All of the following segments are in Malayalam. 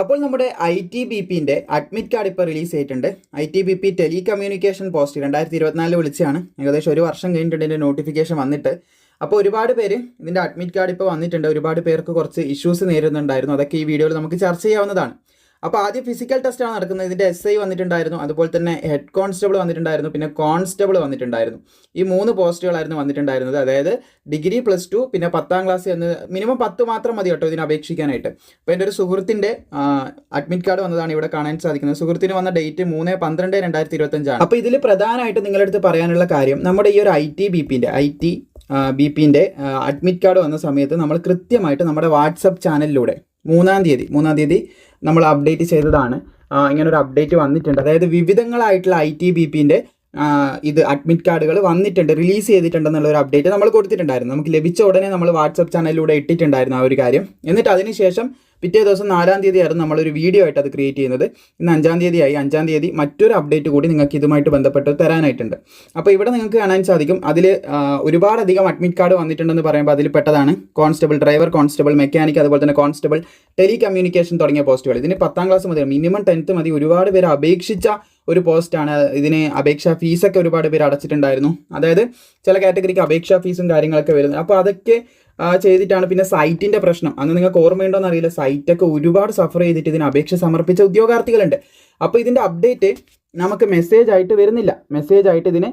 അപ്പോൾ നമ്മുടെ ഐ ടി ബി പിന്റെ അഡ്മിറ്റ് കാർഡ് ഇപ്പോൾ റിലീസ് ആയിട്ടുണ്ട് I T B P telecommunication post രണ്ടായിരത്തി ഇരുപത്തിനാലിൽ വിളിച്ചാണ് ഏകദേശം ഒരു വർഷം കഴിഞ്ഞിട്ടുണ്ട് ഇതിന്റെ നോട്ടിഫിക്കേഷൻ വന്നിട്ട്. അപ്പോൾ ഒരുപാട് പേര് ഇതിന്റെ അഡ്മിറ്റ് കാർഡ് ഇപ്പോൾ വന്നിട്ടുണ്ട്. ഒരുപാട് പേർക്ക് കുറച്ച് ഇഷ്യൂസ് നേരിടുന്നുണ്ടായിരുന്നു. അതൊക്കെ ഈ വീഡിയോയിൽ നമുക്ക് ചർച്ച ചെയ്യാവുന്നതാണ്. അപ്പോൾ ആദ്യം ഫിസിക്കൽ ടെസ്റ്റാണ് നടക്കുന്നത്. ഇതിന്റെ എസ് ഐ വന്നിട്ടുണ്ടായിരുന്നു. അതുപോലെ തന്നെ ഹെഡ് കോൺസ്റ്റബിൾ വന്നിട്ടുണ്ടായിരുന്നു. പിന്നെ കോൺസ്റ്റബിൾ വന്നിട്ടുണ്ടായിരുന്നു. ഈ മൂന്ന് പോസ്റ്റുകളായിരുന്നു വന്നിട്ടുണ്ടായിരുന്നത്. അതായത് ഡിഗ്രി പ്ലസ് ടു പിന്നെ പത്താം ക്ലാസ് എന്ന് മിനിമം പത്ത് മാത്രം മതി കേട്ടോ ഇതിന് അപേക്ഷിക്കാനായിട്ട്. അപ്പോൾ എന്റെ ഒരു സുഹൃത്തിന്റെ അഡ്മിറ്റ് കാർഡ് വന്നതാണ് ഇവിടെ കാണാൻ സാധിക്കുന്നത്. സുഹൃത്തിന് വന്ന ഡേറ്റ് മൂന്ന് പന്ത്രണ്ട് രണ്ടായിരത്തി ഇരുപത്തഞ്ചാണ് അപ്പോൾ ഇതിൽ പ്രധാനമായിട്ട് നിങ്ങളുടെ അടുത്ത് പറയാനുള്ള കാര്യം നമ്മുടെ ഈ ഒരു ഐ ടി ബി പിന്റെ ഐ ടി ബി പിന്റെ അഡ്മിറ്റ് കാർഡ് വന്ന സമയത്ത് നമ്മൾ കൃത്യമായിട്ട് നമ്മുടെ വാട്സപ്പ് ചാനലിലൂടെ മൂന്നാം തീയതി മൂന്നാം തീയതി നമ്മൾ അപ്ഡേറ്റ് ചെയ്തതാണ്. ഇങ്ങനെ ഒരു അപ്ഡേറ്റ് വന്നിട്ടുണ്ട്. അതായത് വിവിധങ്ങളായിട്ടുള്ള ഐ ടി ബി പിന്റെ ഇത് അഡ്മിറ്റ് കാർഡുകൾ വന്നിട്ടുണ്ട് റിലീസ് ചെയ്തിട്ടുണ്ടെന്നുള്ള ഒരു അപ്ഡേറ്റ് നമ്മൾ കൊടുത്തിട്ടുണ്ടായിരുന്നു. നമുക്ക് ലഭിച്ച ഉടനെ നമ്മൾ വാട്സപ്പ് ചാനലിലൂടെ ഇട്ടിട്ടുണ്ടായിരുന്നു ആ ഒരു കാര്യം. എന്നിട്ട് അതിനുശേഷം പിറ്റേ ദിവസം നാലാം തീയതിയായിരുന്നു നമ്മളൊരു വീഡിയോ ആയിട്ട് അത് ക്രിയേറ്റ് ചെയ്യുന്നത്. ഇന്ന് അഞ്ചാം തീയതി ആയി അഞ്ചാം തീയതി മറ്റൊരു അപ്ഡേറ്റ് കൂടി നിങ്ങൾക്ക് ഇതുമായിട്ട് ബന്ധപ്പെട്ട് തരാനായിട്ടുണ്ട്. അപ്പോൾ ഇവിടെ നിങ്ങൾക്ക് കാണാൻ സാധിക്കും. അതിൽ ഒരുപാടധികം അഡ്മിറ്റ് കാർഡ് വന്നിട്ടുണ്ടെന്ന് പറയുമ്പോൾ അതിൽ പെട്ടതാണ്. കോൺസ്റ്റബിൾ ഡ്രൈവർ കോൺസ്റ്റബിൾ മെക്കാനിക് അതുപോലെ തന്നെ കോൺസ്റ്റബിൾ ടെലി കമ്മ്യൂണിക്കേഷൻ തുടങ്ങിയ പോസ്റ്റുകൾ ഇതിന് പത്താം ക്ലാസ് മതി മിനിമം ടെൻത്ത് മതി. ഒരുപാട് പേര് അപേക്ഷിച്ച ഒരു പോസ്റ്റാണ് ഇതിന് അപേക്ഷാ ഫീസൊക്കെ ഒരുപാട് പേര് അടച്ചിട്ടുണ്ടായിരുന്നു. അതായത് ചില കാറ്റഗറിക്ക് അപേക്ഷാ ഫീസും കാര്യങ്ങളൊക്കെ വരുന്നത്. അപ്പോൾ അതൊക്കെ ചെയ്തിട്ടാണ്. പിന്നെ സൈറ്റിന്റെ പ്രശ്നം. അന്ന് നിങ്ങൾക്ക് ഓർമ്മയുണ്ടോ അറിയില്ല. സൈറ്റൊക്കെ ഒരുപാട് സഫർ ചെയ്തിട്ട് ഇതിന് അപേക്ഷ സമർപ്പിച്ച ഉദ്യോഗാർത്ഥികളുണ്ട്. അപ്പോൾ ഇതിന്റെ അപ്ഡേറ്റ് നമുക്ക് മെസ്സേജ് ആയിട്ട് വരുന്നില്ല. മെസ്സേജ് ആയിട്ട് ഇതിന്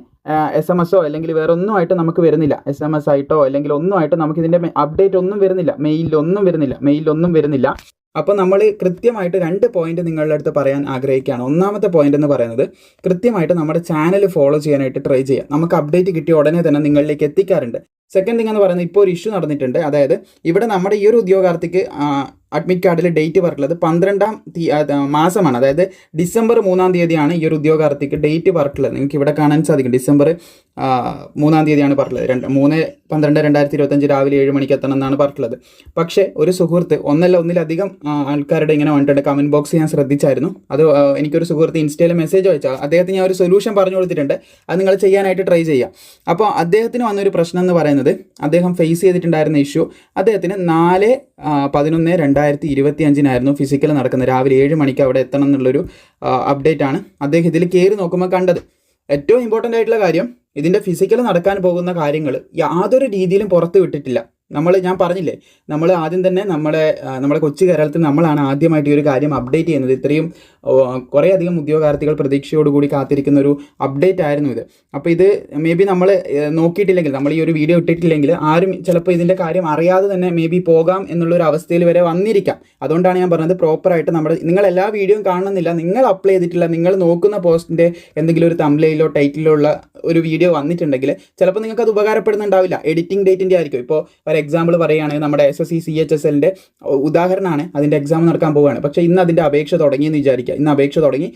എസ് എം എസോ അല്ലെങ്കിൽ വേറെ ഒന്നും ആയിട്ട് നമുക്ക് വരുന്നില്ല. എസ് എം എസ് ആയിട്ടോ അല്ലെങ്കിൽ ഒന്നും ആയിട്ട് നമുക്ക് ഇതിന്റെ അപ്ഡേറ്റ് ഒന്നും വരുന്നില്ല. മെയിലൊന്നും വരുന്നില്ല. മെയിലൊന്നും വരുന്നില്ല. അപ്പോൾ നമ്മൾ കൃത്യമായിട്ട് രണ്ട് പോയിന്റ് നിങ്ങളുടെ അടുത്ത് പറയാൻ ആഗ്രഹിക്കുകയാണ്. ഒന്നാമത്തെ പോയിന്റ് എന്ന് പറയുന്നത് കൃത്യമായിട്ട് നമ്മുടെ ചാനൽ ഫോളോ ചെയ്യാനായിട്ട് ട്രൈ ചെയ്യുക. നമുക്ക് അപ്ഡേറ്റ് കിട്ടിയ ഉടനെ തന്നെ നിങ്ങളിലേക്ക് എത്തിക്കാറുണ്ട്. സെക്കൻഡ് തിങ് എന്ന് പറയുന്നത് ഇപ്പോൾ ഒരു ഇഷ്യൂ നടന്നിട്ടുണ്ട്. അതായത് ഇവിടെ നമ്മുടെ ഈ ഒരു ഉദ്യോഗാർത്ഥിക്ക് അഡ്മിറ്റ് കാർഡിൽ ഡേറ്റ് പറഞ്ഞിട്ടുള്ളത് പന്ത്രണ്ടാം മാസമാണ്. അതായത് ഡിസംബർ മൂന്നാം തീയതിയാണ് ഈ ഒരു ഉദ്യോഗാർത്ഥിക്ക് ഡേറ്റ് പറഞ്ഞിട്ടുള്ളത് നിങ്ങൾക്ക് ഇവിടെ കാണാൻ സാധിക്കും. ഡിസംബർ മൂന്നാം തീയതിയാണ് പറഞ്ഞിട്ടുള്ളത് രണ്ട് മൂന്ന് പന്ത്രണ്ട് രണ്ടായിരത്തി ഇരുപത്തഞ്ച് രാവിലെ ഏഴ് മണിക്ക് എത്തണം എന്നാണ് പറഞ്ഞിട്ടുള്ളത് പക്ഷേ ഒരു സുഹൃത്ത് ഒന്നല്ല ഒന്നിലധികം ആൾക്കാരുടെ ഇങ്ങനെ വന്നിട്ടുണ്ട്. കമന്റ് ബോക്സ് ഞാൻ ശ്രദ്ധിച്ചായിരുന്നു. അത് എനിക്കൊരു സുഹൃത്ത് ഇൻസ്റ്റയിൽ മെസ്സേജ് അയച്ചാൽ അദ്ദേഹത്തിന് ഞാൻ ഒരു സൊല്യൂഷൻ പറഞ്ഞു കൊടുത്തിട്ടുണ്ട്. അത് നിങ്ങൾ ചെയ്യാനായിട്ട് ട്രൈ ചെയ്യാം. അപ്പോൾ അദ്ദേഹത്തിന് വന്നൊരു പ്രശ്നം എന്ന് പറയുന്നത് അദ്ദേഹം ഫേസ് ചെയ്തിട്ടുണ്ടായിരുന്ന ഇഷ്യൂ അദ്ദേഹത്തിന് നാല് പതിനൊന്ന് രണ്ടായിരത്തി ഇരുപത്തി അഞ്ചിനായിരുന്നു ഫിസിക്കൽ നടക്കുന്നത്. രാവിലെ ഏഴ് മണിക്ക് അവിടെ എത്തണം എന്നുള്ളൊരു അപ്ഡേറ്റ് ആണ് അദ്ദേഹം ഇതിൽ കയറി നോക്കുമ്പോൾ കണ്ടത്. ഏറ്റവും ഇമ്പോർട്ടന്റ് ആയിട്ടുള്ള കാര്യം ഇതിന്റെ ഫിസിക്കൽ നടക്കാൻ പോകുന്ന കാര്യങ്ങൾ യാതൊരു രീതിയിലും പുറത്ത് വിട്ടിട്ടില്ല. നമ്മൾ ഞാൻ പറഞ്ഞില്ലേ നമ്മൾ ആദ്യം തന്നെ നമ്മുടെ നമ്മുടെ കൊച്ചു കേരളത്തിൽ നമ്മളാണ് ആദ്യമായിട്ട് ഈ ഒരു കാര്യം അപ്ഡേറ്റ് ചെയ്യുന്നത്. ഇത്രയും കുറേയധികം ഉദ്യോഗാർത്ഥികൾ പ്രതീക്ഷയോടുകൂടി കാത്തിരിക്കുന്ന ഒരു അപ്ഡേറ്റ് ആയിരുന്നു ഇത്. അപ്പോൾ ഇത് മേ ബി നമ്മൾ നോക്കിയിട്ടില്ലെങ്കിൽ നമ്മൾ ഈ ഒരു വീഡിയോ ഇട്ടിട്ടില്ലെങ്കിൽ ആരും ചിലപ്പോൾ ഇതിന്റെ കാര്യം അറിയാതെ തന്നെ മേ ബി പോകാം എന്നുള്ളൊരു അവസ്ഥയിൽ വരെ വന്നിരിക്കാം. അതുകൊണ്ടാണ് ഞാൻ പറഞ്ഞത് പ്രോപ്പറായിട്ട് നമ്മൾ നിങ്ങൾ എല്ലാ വീഡിയോയും കാണുന്നില്ല നിങ്ങൾ അപ്ലൈ ചെയ്തിട്ടില്ല. നിങ്ങൾ നോക്കുന്ന പോസ്റ്റിന്റെ എന്തെങ്കിലും ഒരു തമ്പ്ലയിലോ ടൈറ്റിലോ ഉള്ള ഒരു വീഡിയോ വന്നിട്ടുണ്ടെങ്കിൽ ചിലപ്പോൾ നിങ്ങൾക്ക് അത് ഉപകാരപ്പെടുന്നുണ്ടാവില്ല. എഡിറ്റിംഗ് ഡേറ്റിന്റെ ആയിരിക്കും. ഇപ്പോൾ ഒരു എക്സാമ്പിൾ പറയുകയാണെങ്കിൽ നമ്മുടെ S S C C H S എല്ലിന്റെ ഉദാഹരണമാണ്. അതിന്റെ എക്സാം നടക്കാൻ പോവുകയാണ്. പക്ഷേ ഇന്ന് അതിന്റെ അപേക്ഷ തുടങ്ങിയെന്ന് വിചാരിക്കുക. ഇന്ന് അപേക്ഷ തുടങ്ങി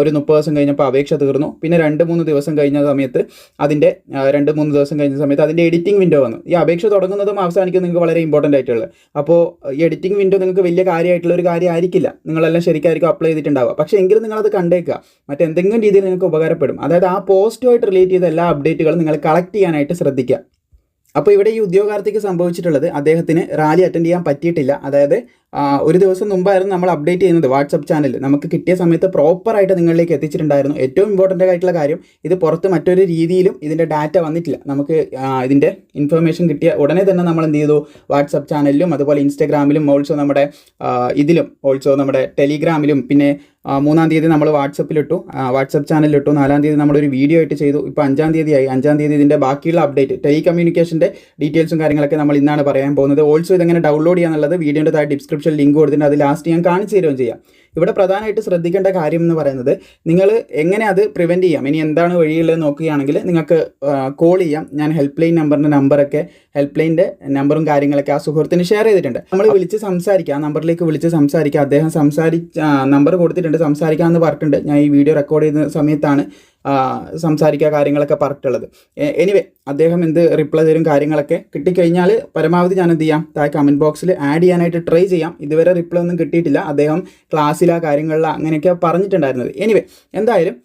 ഒരു മുപ്പത് ദിവസം കഴിഞ്ഞപ്പോൾ അപേക്ഷ തീർന്നു. പിന്നെ രണ്ട് മൂന്ന് ദിവസം കഴിഞ്ഞ സമയത്ത് അതിന്റെ രണ്ട് മൂന്ന് ദിവസം കഴിഞ്ഞ സമയത്ത് അതിന്റെ എഡിറ്റിംഗ് വിൻഡോ വന്നു. ഈ അപേക്ഷ തുടങ്ങുന്നതും അവസാനിക്കുന്നതും നിങ്ങൾക്ക് വളരെ ഇമ്പോർട്ടന്റ് ആയിട്ടുള്ളത്. അപ്പോൾ ഈ എഡിറ്റിംഗ് വിൻഡോ നിങ്ങൾക്ക് വലിയ കാര്യമായിട്ടുള്ള ഒരു കാര്യം ആയിരിക്കില്ല. നിങ്ങളെല്ലാം ശരിക്കായിരിക്കും അപ്ലൈ ചെയ്തിട്ടുണ്ടാവുക. പക്ഷേ എങ്കിലും നിങ്ങളത് കണ്ടേക്കുക. മറ്റെന്തെങ്കിലും രീതിയിൽ നിങ്ങൾക്ക് ഉപകാരപ്പെടും. അതായത് ആ പോസ്റ്റുമായിട്ട് റിലേറ്റ് ചെയ്ത എല്ലാ അപ്ഡേറ്റുകളും നിങ്ങൾ കളക്ട് ചെയ്യാനായിട്ട് ശ്രദ്ധിക്കുക. അപ്പോൾ ഇവിടെ ഈ ഉദ്യോഗാർത്ഥിക്ക് സംഭവിച്ചിട്ടുള്ളത് അദ്ദേഹത്തിന് റാലി അറ്റൻഡ് ചെയ്യാൻ പറ്റിയിട്ടില്ല. അതായത് ഒരു ദിവസം മുമ്പായിരുന്നു നമ്മൾ അപ്ഡേറ്റ് ചെയ്യുന്നത് വാട്സപ്പ് ചാനൽ നമുക്ക് കിട്ടിയ സമയത്ത് പ്രോപ്പറായിട്ട് നിങ്ങളിലേക്ക് എത്തിച്ചിട്ടുണ്ടായിരുന്നു. ഏറ്റവും ഇമ്പോർട്ടന്റ് ആയിട്ടുള്ള കാര്യം ഇത് പുറത്ത് മറ്റൊരു രീതിയിലും ഇതിന്റെ ഡാറ്റ വന്നിട്ടില്ല. നമുക്ക് ഇതിന്റെ ഇൻഫർമേഷൻ കിട്ടിയ ഉടനെ തന്നെ നമ്മൾ എന്ത് ചെയ്തു? വാട്സപ്പ് ചാനലിലും അതുപോലെ ഇൻസ്റ്റാഗ്രാമിലും ഓൾസോ നമ്മുടെ ഇതിലും ഓൾസോ നമ്മുടെ ടെലിഗ്രാമിലും പിന്നെ മൂന്നാം തീയതി നമ്മൾ വാട്സപ്പിലിട്ടു വാട്സപ്പ് ചാനലിലിട്ടു നാലാം തീയതി നമ്മളൊരു വീഡിയോ ആയിട്ട് ചെയ്തു. ഇപ്പോൾ അഞ്ചാം തീയതി ആയി അഞ്ചാം തീയതി ഇതിന്റെ ബാക്കിയുള്ള അപ്ഡേറ്റ് ടെലി കമ്മ്യൂണിക്കേഷന്റെ ഡീറ്റെയിൽസും കാര്യങ്ങളൊക്കെ നമ്മൾ ഇന്നാണ് പറയാൻ പോകുന്നത്. ഓൾസോ ഇതെങ്ങനെ ഡൗൺലോഡ് ചെയ്യാന്നുള്ളത് വീഡിയോന്റെ താഴെ ഡിസ്ക്രിപ്ഷൻ ലിങ്ക് കൊടുത്തിട്ടുണ്ട് അത് ലാസ്റ്റ് ഞാൻ കാണിച്ചു തരുകയും ചെയ്യാം. ഇവിടെ പ്രധാനമായിട്ട് ശ്രദ്ധിക്കേണ്ട കാര്യം എന്ന് പറയുന്നത് നിങ്ങൾ എങ്ങനെ അത് പ്രിവെന്റ് ചെയ്യാം? ഇനി എന്താണ് വഴിയുള്ളത് നോക്കുകയാണെങ്കിൽ നിങ്ങൾക്ക് കോൾ ചെയ്യാം. ഞാൻ ഹെൽപ്പ് ലൈൻ നമ്പറിന്റെ നമ്പറൊക്കെ ഹെൽപ്പ് ലൈന്റെ നമ്പറും കാര്യങ്ങളൊക്കെ ആ സുഹൃത്തിന് ഷെയർ ചെയ്തിട്ടുണ്ട്. നമ്മൾ വിളിച്ച് സംസാരിക്കാം. ആ നമ്പറിലേക്ക് വിളിച്ച് സംസാരിക്കുക അദ്ദേഹം സംസാരിച്ച നമ്പർ കൊടുത്തിട്ടുണ്ട്. സംസാരിക്കാമെന്ന് പറഞ്ഞിട്ടുണ്ട്. ഞാൻ ഈ വീഡിയോ റെക്കോർഡ് ചെയ്യുന്ന സമയത്താണ് സംസാരിക്കുക കാര്യങ്ങളൊക്കെ പറഞ്ഞിട്ടുള്ളത്. എനിവേ അദ്ദേഹം എന്ത് റിപ്ലൈ തരും കാര്യങ്ങളൊക്കെ കിട്ടിക്കഴിഞ്ഞാൽ പരമാവധി ഞാൻ എന്ത് ചെയ്യാം? താഴെ കമന്റ് ബോക്സിൽ ആഡ് ചെയ്യാനായിട്ട് ട്രൈ ചെയ്യാം. ഇതുവരെ റിപ്ലൈ ഒന്നും കിട്ടിയിട്ടില്ല. അദ്ദേഹം ക്ലാസ്സിലാ കാര്യങ്ങളിൽ അങ്ങനെയൊക്കെ പറഞ്ഞിട്ടുണ്ടായിരുന്നത്. എനിവേ എന്തായാലും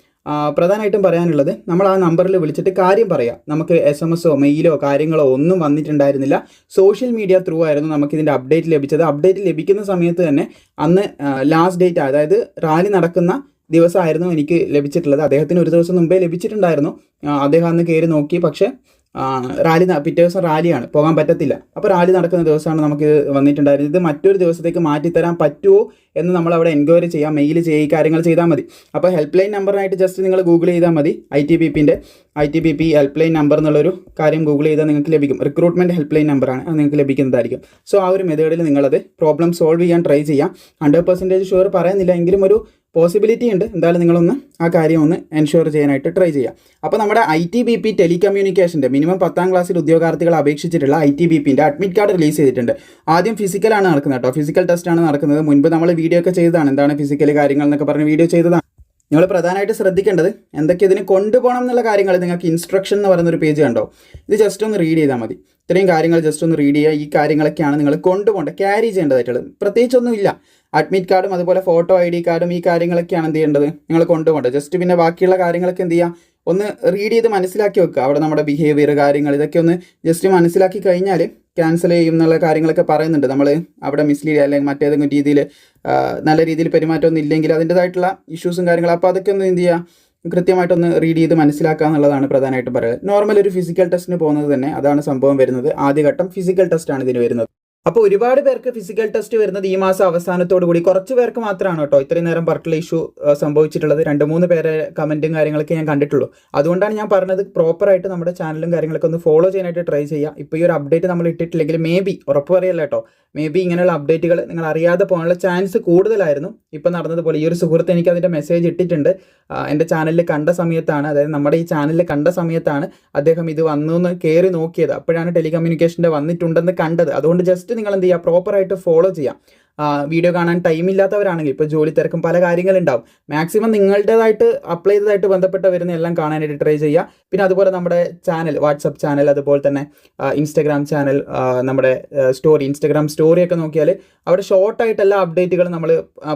പ്രധാനമായിട്ടും പറയാനുള്ളത് നമ്മൾ ആ നമ്പറിൽ വിളിച്ചിട്ട് കാര്യം പറയാം. നമുക്ക് എസ് എം എസോ മെയിലോ കാര്യങ്ങളോ ഒന്നും വന്നിട്ടുണ്ടായിരുന്നില്ല. സോഷ്യൽ മീഡിയ ത്രൂ ആയിരുന്നു നമുക്ക് ഇതിന്റെ അപ്ഡേറ്റ് ലഭിച്ചത്. അപ്ഡേറ്റ് ലഭിക്കുന്ന സമയത്ത് തന്നെ അന്ന് ലാസ്റ്റ് ഡേറ്റ് അതായത് റാലി നടക്കുന്ന ദിവസമായിരുന്നു എനിക്ക് ലഭിച്ചിട്ടുള്ളത്. അദ്ദേഹത്തിന് ഒരു ദിവസം മുമ്പേ ലഭിച്ചിട്ടുണ്ടായിരുന്നു. അദ്ദേഹം അന്ന് കയറി നോക്കി. പക്ഷേ റാലി പിറ്റേ ദിവസം റാലിയാണ്. പോകാൻ പറ്റത്തില്ല. അപ്പോൾ റാലി നടക്കുന്ന ദിവസമാണ് നമുക്ക് വന്നിട്ടുണ്ടായിരുന്നത്. ഇത് മറ്റൊരു ദിവസത്തേക്ക് മാറ്റിത്തരാൻ പറ്റുമോ എന്ന് നമ്മൾ അവിടെ എൻക്വയറി ചെയ്യാം മെയിൽ ചെയ്യുക കാര്യങ്ങൾ ചെയ്താൽ മതി. അപ്പോൾ ഹെൽപ്പ് ലൈൻ നമ്പറിനായിട്ട് ജസ്റ്റ് നിങ്ങൾ ഗൂഗിൾ ചെയ്താൽ മതി ഐ ടി ബി പിന്റെ I T B P help line number എന്നുള്ളൊരു കാര്യം ഗൂഗിൾ ചെയ്താൽ നിങ്ങൾക്ക് ലഭിക്കും. റിക്രൂട്ട്മെന്റ് ഹെൽപ്പ് ലൈൻ നമ്പറാണ് അത് നിങ്ങൾക്ക് ലഭിക്കുന്നതായിരിക്കും. സോ ആ ഒരു മെത്തേഡിൽ നിങ്ങളത് പ്രോബ്ലം സോൾവ് ചെയ്യാൻ ട്രൈ ചെയ്യാം. ഹൺഡ്രഡ് പെർസെന്റേജ് ഷുവർ പറയുന്നില്ല എങ്കിലും ഒരു പോസിബിലിറ്റി ഉണ്ട്. എന്തായാലും നിങ്ങളൊന്ന് ആ കാര്യം ഒന്ന് എൻഷുർ ചെയ്യാനായിട്ട് ട്രൈ ചെയ്യാം. അപ്പോൾ നമ്മുടെ ഐ ടി ബി പി ടെലികമ്മ്യൂണിക്കേഷന്റെ മിനിമം പത്താം ക്ലാസ്സിൽ ഉദ്യോഗാർത്ഥികൾ അപേക്ഷിച്ചിട്ടുള്ള ഐ ടി ബി പിന്റെ അഡ്മിറ്റ് കാർഡ് റിലീസ് ചെയ്തിട്ടുണ്ട്. ആദ്യം ഫിസിക്കലാണ് നടക്കുന്നത് കേട്ടോ ഫിസിക്കൽ ടെസ്റ്റാണ് നടക്കുന്നത്. മുൻപ് നമ്മൾ വീഡിയോ ഒക്കെ ചെയ്തതാണ്. എന്താണ് ഫിസിക്കൽ കാര്യങ്ങൾ എന്നൊക്കെ പറഞ്ഞ് വീഡിയോ ചെയ്തതാണ്. നിങ്ങൾ പ്രധാനമായിട്ട് ശ്രദ്ധിക്കേണ്ടത് എന്തൊക്കെ ഇതിന് കൊണ്ടുപോകണം എന്നുള്ള കാര്യങ്ങൾ നിങ്ങൾക്ക് ഇൻസ്ട്രക്ഷൻ എന്ന് പറയുന്ന ഒരു പേജ് കണ്ടോ? ഇത് ജസ്റ്റ് ഒന്ന് റീഡ് ചെയ്താൽ മതി. ഇത്രയും കാര്യങ്ങൾ ജസ്റ്റ് ഒന്ന് റീഡ് ചെയ്യുക. ഈ കാര്യങ്ങളൊക്കെയാണ് നിങ്ങൾ കൊണ്ടുപോകേണ്ടത് ക്യാരി ചെയ്യേണ്ടതായിട്ടുള്ളത്. പ്രത്യേകിച്ചൊന്നുമില്ല അഡ്മിറ്റ് കാർഡും അതുപോലെ ഫോട്ടോ ഐ ഡി കാർഡും ഈ കാര്യങ്ങളൊക്കെയാണ് എന്ത് ചെയ്യേണ്ടത്? നിങ്ങൾ കൊണ്ടുപോകേണ്ടത്. ജസ്റ്റ് പിന്നെ ബാക്കിയുള്ള കാര്യങ്ങളൊക്കെ എന്ത് ചെയ്യുക? ഒന്ന് റീഡ് ചെയ്ത് മനസ്സിലാക്കി വെക്കുക. അവിടെ നമ്മുടെ ബിഹേവിയർ കാര്യങ്ങൾ ഇതൊക്കെ ഒന്ന് ജസ്റ്റ് മനസ്സിലാക്കി കഴിഞ്ഞാൽ ക്യാൻസൽ ചെയ്യും എന്നുള്ള കാര്യങ്ങളൊക്കെ പറയുന്നുണ്ട്. നമ്മൾ അവിടെ മിസ്ലീഡ് അല്ലെങ്കിൽ മറ്റേതെങ്കിലും രീതിയിൽ നല്ല രീതിയിൽ പെരുമാറ്റമൊന്നും ഇല്ലെങ്കിൽ അതിന്റെതായിട്ടുള്ള ഇഷ്യൂസും കാര്യങ്ങളും. അപ്പോൾ അതൊക്കെ ഒന്ന് എന്ത് ചെയ്യുക? കൃത്യമായിട്ടൊന്ന് റീഡ് ചെയ്ത് മനസ്സിലാക്കുക എന്നുള്ളതാണ് പ്രധാനമായിട്ടും പറയുന്നത് നോർമൽ ഒരു ഫിസിക്കൽ ടെസ്റ്റിന് പോകുന്നത് തന്നെ അതാണ് സംഭവം വരുന്നത്. ആദ്യഘട്ടം ഫിസിക്കൽ ടെസ്റ്റാണ് ഇതിന് വരുന്നത്. അപ്പോൾ ഒരുപാട് പേർക്ക് ഫിസിക്കൽ ടെസ്റ്റ് വരുന്നത് ഈ മാസം അവസാനത്തോടു കൂടി. കുറച്ച് പേർക്ക് മാത്രമാണ് കേട്ടോ ഇത്രയും നേരം പർട്ടിലെ ഇഷ്യൂ സംഭവിച്ചിട്ടുള്ളത്. രണ്ട് മൂന്ന് പേരെ കമന്റും കാര്യങ്ങളൊക്കെ ഞാൻ കണ്ടിട്ടുള്ളൂ. അതുകൊണ്ടാണ് ഞാൻ പറഞ്ഞത് പ്രോപ്പറായിട്ട് നമ്മുടെ ചാനലും കാര്യങ്ങളൊക്കെ ഒന്ന് ഫോളോ ചെയ്യാനായിട്ട് ട്രൈ ചെയ്യുക ഇപ്പോൾ ഈ ഒരു അപ്ഡേറ്റ് നമ്മൾ ഇട്ടിട്ടില്ലെങ്കിൽ മേ ബി ഉറപ്പ് പറയല്ല കേട്ടോ മേ ബി ഇങ്ങനെയുള്ള അപ്ഡേറ്റുകൾ നിങ്ങൾ അറിയാതെ പോകാനുള്ള ചാൻസ് കൂടുതലായിരുന്നു. ഇപ്പോൾ നടന്നതുപോലെ ഈ ഒരു സുഹൃത്ത് എനിക്ക് അതിന്റെ മെസ്സേജ് ഇട്ടിട്ടുണ്ട്. എന്റെ ചാനലിൽ കണ്ട സമയത്താണ് അതായത് നമ്മുടെ ഈ ചാനലിൽ കണ്ട സമയത്താണ് അദ്ദേഹം ഇത് വന്നു എന്ന് കയറി നോക്കിയത്. അപ്പോഴാണ് ടെലികമ്മ്യൂണിക്കേഷന്റെ വന്നിട്ടുണ്ടെന്ന് കണ്ടത്. അതുകൊണ്ട് ജസ്റ്റ് നിങ്ങൾ എന്ത് ചെയ്യുക പ്രോപ്പറായിട്ട് ഫോളോ ചെയ്യാം. വീഡിയോ കാണാൻ ടൈം ഇല്ലാത്തവരാണെങ്കിൽ ഇപ്പോൾ ജോലി തിരക്കും പല കാര്യങ്ങളുണ്ടാവും. മാക്സിമം നിങ്ങളുടേതായിട്ട് അപ്ലൈ ചെയ്തതായിട്ട് ബന്ധപ്പെട്ട വരുന്ന എല്ലാം കാണാനായിട്ട് ട്രൈ ചെയ്യുക. പിന്നെ അതുപോലെ നമ്മുടെ ചാനൽ വാട്സപ്പ് ചാനൽ അതുപോലെ തന്നെ ഇൻസ്റ്റാഗ്രാം ചാനൽ നമ്മുടെ സ്റ്റോറി ഇൻസ്റ്റാഗ്രാം സ്റ്റോറി ഒക്കെ നോക്കിയാൽ അവിടെ ഷോർട്ടായിട്ട് എല്ലാ അപ്ഡേറ്റുകളും നമ്മൾ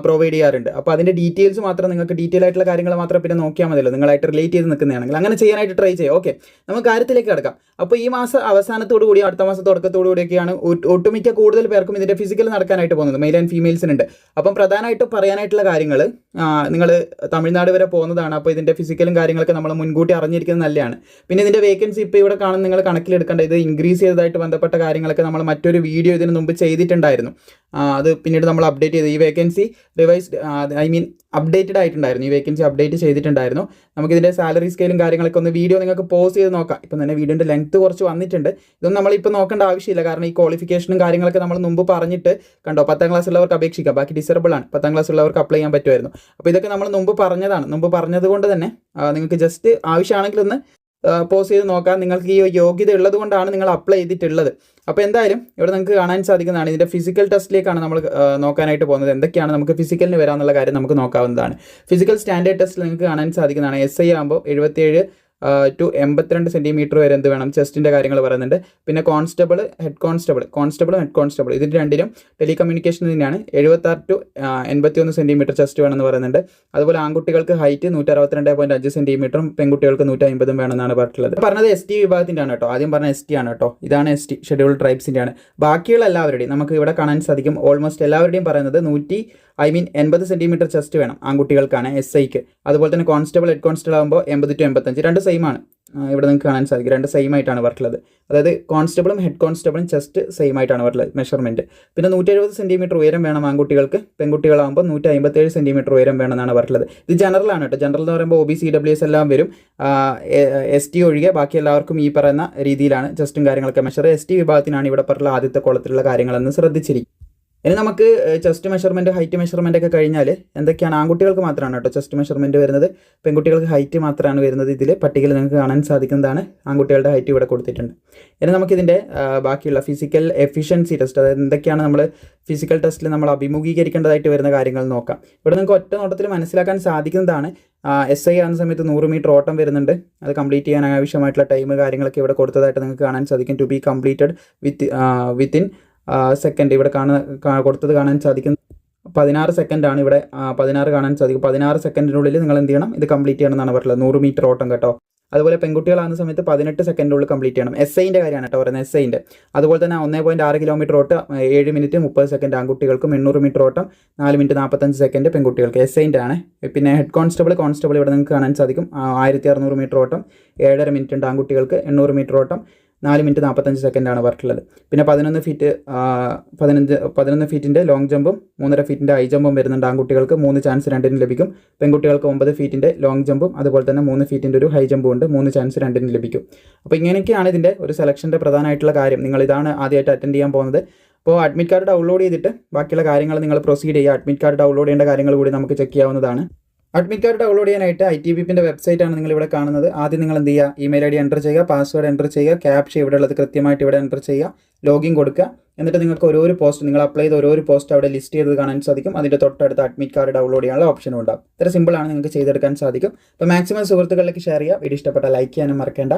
പ്രൊവൈഡ് ചെയ്യാറുണ്ട്. അപ്പോൾ അതിന്റെ ഡീറ്റെയിൽസ് മാത്രം നിങ്ങൾക്ക് ഡീറ്റെയിൽ ആയിട്ടുള്ള കാര്യങ്ങൾ മാത്രം പിന്നെ നോക്കിയാൽ മതിയല്ലോ. നിങ്ങളായിട്ട് റിലേറ്റ് ചെയ്ത് നിൽക്കുന്നതാണെങ്കിൽ അങ്ങനെ ചെയ്യാനായിട്ട് ട്രൈ ചെയ്യാം ഓക്കെ നമുക്ക് കാര്യത്തിലേക്ക് കിടക്കാം. അപ്പോൾ ഈ മാസം അവസാനത്തോടു കൂടി അടുത്ത മാസം തുടക്കത്തോടു കൂടിയൊക്കെയാണ് ഒട്ട് ഒട്ടുമിക്ക കൂടുതൽ പേർക്കും ഇതിന്റെ ഫിസിക്കൽ നടക്കാനായിട്ട് പോകുന്നത്. മെയിൽ ആൻഡ് ഫീമെയിൽസിനുണ്ട് അപ്പം പ്രധാനമായിട്ടും പറയാനായിട്ടുള്ള കാര്യങ്ങൾ നിങ്ങൾ തമിഴ്നാട് വരെ പോകുന്നതാണ്. അപ്പോൾ ഇതിന്റെ ഫിസിക്കലും കാര്യങ്ങളൊക്കെ നമ്മൾ മുൻകൂട്ടി അറിഞ്ഞിരിക്കുന്നത് നല്ലതാണ്. പിന്നെ ഇതിന്റെ വേക്കൻസി ഇപ്പോൾ ഇവിടെ കാണുന്ന നിങ്ങൾ കണക്കിലെടുക്കേണ്ട ഇത് ഇൻക്രീസ് ചെയ്തതായിട്ട് ബന്ധപ്പെട്ട കാര്യങ്ങളൊക്കെ നമ്മൾ മറ്റൊരു വീഡിയോ ഇതിന് മുമ്പ് ചെയ്തിട്ടുണ്ടായിരുന്നു. അത് പിന്നീട് നമ്മൾ അപ്ഡേറ്റ് ചെയ്തു. ഈ vacancy revised I mean updated ആയിട്ടുണ്ടായിരുന്നു. ഈ വേക്കൻസി അപ്ഡേറ്റ് ചെയ്തിട്ടുണ്ടായിരുന്നു. നമുക്കിതിന്റെ സാലറി സ്കെയിലും കാര്യങ്ങളൊക്കെ ഒന്ന് വീഡിയോ നിങ്ങൾക്ക് പോസ് ചെയ്ത് നോക്കാം. ഇപ്പം തന്നെ വീഡിയോന്റെ ലെങ്ത് കുറച്ച് വന്നിട്ടുണ്ട്. ഇതൊന്നും നമ്മളിപ്പോൾ നോക്കേണ്ട ആവശ്യമില്ല. കാരണം ഈ ക്വാളിഫിക്കേഷനും കാര്യങ്ങളൊക്കെ നമ്മൾ മുമ്പ് പറഞ്ഞിട്ട് കണ്ടോ പത്താം ക്ലാസ് ഉള്ളവർക്ക് അപേക്ഷിക്കാം. ബാക്കി ഡിസേബിൾ ആണ്. പത്താം ക്ലാസ് ഉള്ളവർക്ക് അപ്ലൈ ചെയ്യാൻ പറ്റുമായിരുന്നു. അപ്പോൾ ഇതൊക്കെ നമ്മൾ മുമ്പ് പറഞ്ഞതാണ്. മുമ്പ് പറഞ്ഞതുകൊണ്ട് തന്നെ നിങ്ങൾക്ക് ജസ്റ്റ് ആവശ്യമാണെങ്കിൽ ഒന്ന് പോസ് ചെയ്ത് നോക്കാം. നിങ്ങൾക്ക് ഈ യോഗ്യത ഉള്ളത് കൊണ്ടാണ് നിങ്ങൾ അപ്ലൈ ചെയ്തിട്ടുള്ളത്. അപ്പോൾ എന്തായാലും ഇവിടെ നിങ്ങൾക്ക് കാണാൻ സാധിക്കുന്നതാണ്. ഇതിന്റെ ഫിസിക്കൽ ടെസ്റ്റിലേക്കാണ് നമ്മൾ നോക്കാനായിട്ട് പോകുന്നത്. എന്തൊക്കെയാണ് നമുക്ക് ഫിസിക്കലിന് വരാമെന്നുള്ള കാര്യം നമുക്ക് നോക്കാവുന്നതാണ്. ഫിസിക്കൽ സ്റ്റാൻഡേർഡ് ടെസ്റ്റിൽ നിങ്ങൾക്ക് കാണാൻ സാധിക്കുന്നതാണ്. എസ് ഐ ആകുമ്പോൾ എഴുപത്തിയേഴ് ടു എൺപത്തിരണ്ട് സെന്റിമീറ്റർ വരെ എന്ത് വേണം? ചെസ്റ്റിന്റെ കാര്യങ്ങൾ പറയുന്നുണ്ട്. പിന്നെ കോൺസ്റ്റബിൾ ഹെഡ് കോൺസ്റ്റബിൾ കോൺസ്റ്റബിളും ഹെഡ് കോൺസ്റ്റബിൾ ഇത് രണ്ടിലും ടെലികമ്മ്യൂണിക്കേഷൻ തന്നെയാണ് എഴുപത്താറ് ടു എൺപത്തി ഒന്ന് സെന്റിമീറ്റർ ചെസ്റ്റ് വേണമെന്ന് പറയുന്നുണ്ട്. അതുപോലെ ആൺകുട്ടികൾക്ക് ഹൈറ്റ് നൂറ്റി അറുപത്തിരണ്ട് പോയിന്റ് അഞ്ച് സെന്റിമീറ്ററും പെൺകുട്ടികൾക്ക് നൂറ്റി അമ്പതും വേണമെന്നാണ് പറഞ്ഞിട്ടുള്ളത്. പറഞ്ഞത് എസ് ടി വിഭാഗത്തിന്റെ ആണ് കേട്ടോ. ആദ്യം പറഞ്ഞ എസ് ടി ആണ് കേട്ടോ. ഇതാണ് എസ് ടി ഷെഡ്യൂൾ ട്രൈബ്സിന്റെ ആണ്. ബാക്കിയുള്ള എല്ലാവരുടെയും നമുക്ക് ഇവിടെ കാണാൻ സാധിക്കും. ഓൾമോസ്റ്റ് എല്ലാവരുടെയും പറയുന്നത് നൂറ്റി ഐ മീൻ എൺപത് സെന്റിമീറ്റർ ചെസ്റ്റ് വേണം ആൺകുട്ടികൾക്കാണ് എസ് ഐക്ക് അതുപോലെ തന്നെ കോൺസ്റ്റബിൾ ഹെഡ് കോൺസ്റ്റബിൾ ആകുമ്പോൾ എൺപത് ടു എൺപത്തഞ്ച്. രണ്ട് സെയിം ആണ്. ഇവിടെ നിങ്ങൾക്ക് കാണാൻ സാധിക്കും. രണ്ട് സെയിം ആയിട്ടാണ് പറഞ്ഞിട്ടുള്ളത് അതായത് കോൺസ്റ്റബിളും ഹെഡ് കോൺസ്റ്റബിളും ചെസ്റ്റ് സെയിം ആയിട്ടാണ് പറഞ്ഞിട്ടുള്ളത് മെഷർമെന്റ് പിന്നെ നൂറ്റി എഴുപത് സെന്റിമീറ്റർ ഉയരം വേണം ആൺകുട്ടികൾക്ക്. പെൺകുട്ടികളാകുമ്പോൾ നൂറ്റി അമ്പത്തേഴ് സെന്റിമീറ്റർ ഉയരം വേണമെന്നാണ് പറഞ്ഞിട്ടുള്ളത് ഇത് ജനറൽ ആണ് കേട്ടോ. ജനറൽ എന്ന് പറയുമ്പോൾ O B C W S എല്ലാം വരും. എസ് ടി ഒഴികെ ബാക്കി എല്ലാവർക്കും ഈ പറയുന്ന രീതിയിലാണ് ചെസ്റ്റും കാര്യങ്ങളൊക്കെ മെഷർ എസ് ടി വിഭാഗത്തിനാണ് ഇവിടെ പറഞ്ഞിട്ടുള്ള ആദ്യത്തെ കുളത്തിലുള്ള കാര്യങ്ങളെന്ന് ശ്രദ്ധിച്ചിരിക്കും ഇനി നമുക്ക് ചെസ്റ്റ് മെഷർമെന്റ് ഹൈറ്റ് മെഷർമെന്റ് ഒക്കെ കഴിഞ്ഞാൽ എന്തൊക്കെയാണ്? ആൺകുട്ടികൾക്ക് മാത്രമാണ് കേട്ടോ ചെസ്റ്റ് മെഷർമെന്റ് വരുന്നത്. പെൺകുട്ടികൾക്ക് ഹൈറ്റ് മാത്രമാണ് വരുന്നത് ഇതിൽ പട്ടികയിൽ നിങ്ങൾക്ക് കാണാൻ സാധിക്കുന്നതാണ് ആൺകുട്ടികളുടെ ഹൈറ്റ് ഇവിടെ കൊടുത്തിട്ടുണ്ട്. ഇനി നമുക്കിതിന്റെ ബാക്കിയുള്ള ഫിസിക്കൽ എഫിഷ്യൻസി ടെസ്റ്റ് അതായത് എന്തൊക്കെയാണ് നമ്മൾ ഫിസിക്കൽ ടെസ്റ്റിൽ നമ്മൾ അഭിമുഖീകരിക്കേണ്ടതായിട്ട് വരുന്ന കാര്യങ്ങൾ നോക്കാം. ഇവിടെ നിങ്ങൾക്ക് ഒറ്റ നോട്ടത്തിൽ മനസ്സിലാക്കാൻ സാധിക്കുന്നതാണ് എസ് ഐ ആകുന്ന സമയത്ത് നൂറ് മീറ്റർ ഓട്ടം വരുന്നുണ്ട്. അത് കംപ്ലീറ്റ് ചെയ്യാൻ ആവശ്യമായിട്ടുള്ള ടൈം കാര്യങ്ങളൊക്കെ ഇവിടെ കൊടുത്തതായിട്ട് നിങ്ങൾക്ക് കാണാൻ സാധിക്കും. To be completed with within second ഇവിടെ കാണുന്ന കാ- കൊടുത്തത് കാണാൻ സാധിക്കും പതിനാറ് സെക്കൻഡാണ് ഇവിടെ പതിനാറ് കാണാൻ സാധിക്കും. പതിനാറ് സെക്കൻഡിനുള്ളിൽ നിങ്ങൾ എന്ത് ചെയ്യണം? ഇത് കംപ്ലീറ്റ് ചെയ്യണം എന്നാണ് പറഞ്ഞത് നൂറ് മീറ്റർ ഓട്ടം കേട്ടോ. അതുപോലെ പെൺകുട്ടികളാകുന്ന സമയത്ത് പതിനെട്ട് സെക്കൻഡിനുള്ളിൽ കംപ്ലീറ്റ് ചെയ്യണം. എസ് ഐന്റെ കാര്യമാണ് കേട്ടോ പറയുന്നത്. എസ് ഐന്റെ അതുപോലെ തന്നെ ഒന്നേ പോയിന്റ് ആറ് കിലോമീറ്റർ ഓട്ടം ഏഴ് മിനിറ്റ് മുപ്പത് സെക്കൻഡ് ആൺകുട്ടികൾക്കും എണ്ണൂറ് മീറ്റർ ഓട്ടം നാല് മിനിറ്റ് നാൽപ്പത്തഞ്ച് സെക്കൻഡ് പെൺകുട്ടികൾക്ക്. എസ് ഐന്റെ ആണ്. പിന്നെ ഹെഡ് കോൺസ്റ്റബിൾ കോൺസ്റ്റബിൾ ഇവിടെ നിങ്ങൾക്ക് കാണാൻ സാധിക്കും. ആയിരത്തി അറുന്നൂറ് മീറ്റർ ഓട്ടം ഏഴര മിനിറ്റ് ഉണ്ട് ആൺകുട്ടികൾക്ക് എണ്ണൂറ് മീറ്റർ ഓട്ടം നാല് മിനിറ്റ് നാൽപ്പത്തഞ്ച് സെക്കൻഡാണ് വർക്കുള്ളത് പിന്നെ പതിനൊന്ന് ഫീറ്റ് പതിനഞ്ച് പതിനൊന്ന് ഫീറ്റിന്റെ ലോങ് ജമ്പും മൂന്നര ഫീറ്റിന്റെ ഹൈ ജമ്പും വരുന്നുണ്ട്. ആൺകുട്ടികൾക്ക് മൂന്ന് ചാൻസ് രണ്ടിനും ലഭിക്കും. പെൺകുട്ടികൾക്ക് ഒമ്പത് ഫീറ്റിന്റെ ലോങ് ജമ്പും അതുപോലെ തന്നെ മൂന്ന് ഫീറ്റിന്റെ ഒരു ഹൈ ജമ്പും ഉണ്ട്. മൂന്ന് ചാൻസ് രണ്ടിനും ലഭിക്കും. അപ്പോൾ ഇങ്ങനെയൊക്കെയാണ് ഇതിന്റെ ഒരു സെലക്ഷന്റെ പ്രധാനമായിട്ടുള്ള കാര്യം. നിങ്ങൾ ഇതാണ് ആദ്യമായിട്ട് അറ്റൻഡ് ചെയ്യാൻ പോകുന്നത്. അപ്പോൾ അഡ്മിറ്റ് കാർഡ് ഡൗൺലോഡ് ചെയ്തിട്ട് ബാക്കിയുള്ള കാര്യങ്ങൾ നിങ്ങൾ പ്രൊസീഡ് ചെയ്യുക. അഡ്മിറ്റ് കാർഡ് ഡൗൺലോഡ് ചെയ്യേണ്ട കാര്യങ്ങൾ കൂടി നമുക്ക് ചെക്ക് ചെയ്യാവുന്നതാണ്. അഡ്മിറ്റ് കാർഡ് ഡൗൺലോഡ് ചെയ്യാനായിട്ട് ഐ ടി ബി വെബ്സൈറ്റ് ആണ് നിങ്ങൾ ഇവിടെ കാണുന്നത്. ആദ്യം നിങ്ങൾ എന്ത് ചെയ്യുക? ഇമെയിൽ ഐ ഡി എന്റർ ചെയ്യുക പാസ്വേഡ് എന്റർ ചെയ്യുക ക്യാപ്ഷ ഇവിടെ ഉള്ളത് കൃത്യമായിട്ട് ഇവിടെ എന്റർ ചെയ്യുക ലോഗിൻ കൊടുക്കുക. എന്നിട്ട് നിങ്ങൾക്ക് ഓരോ പോസ്റ്റ് നിങ്ങൾ അപ്ലൈ ചെയ്ത ഓരോ പോസ്റ്റ് അവിടെ ലിസ്റ്റ് ചെയ്ത് കാണാൻ സാധിക്കും. അതിന്റെ തൊട്ടടുത്ത് അഡ്മിറ്റ് കാർഡ് ഡൗൺലോഡ് ചെയ്യാനുള്ള ഓപ്ഷനും ഉണ്ടാകും ഇത്ര സിമ്പിളാണ് നിങ്ങൾക്ക് ചെയ്തെടുക്കാൻ സാധിക്കും. അപ്പോൾ മാക്സിമം സുഹൃത്തുക്കളിലേക്ക് ഷെയർ ചെയ്യുക. വീഡിയോ ഇഷ്ടപ്പെട്ട ലൈക്ക് ചെയ്യാനും മറക്കേണ്ട.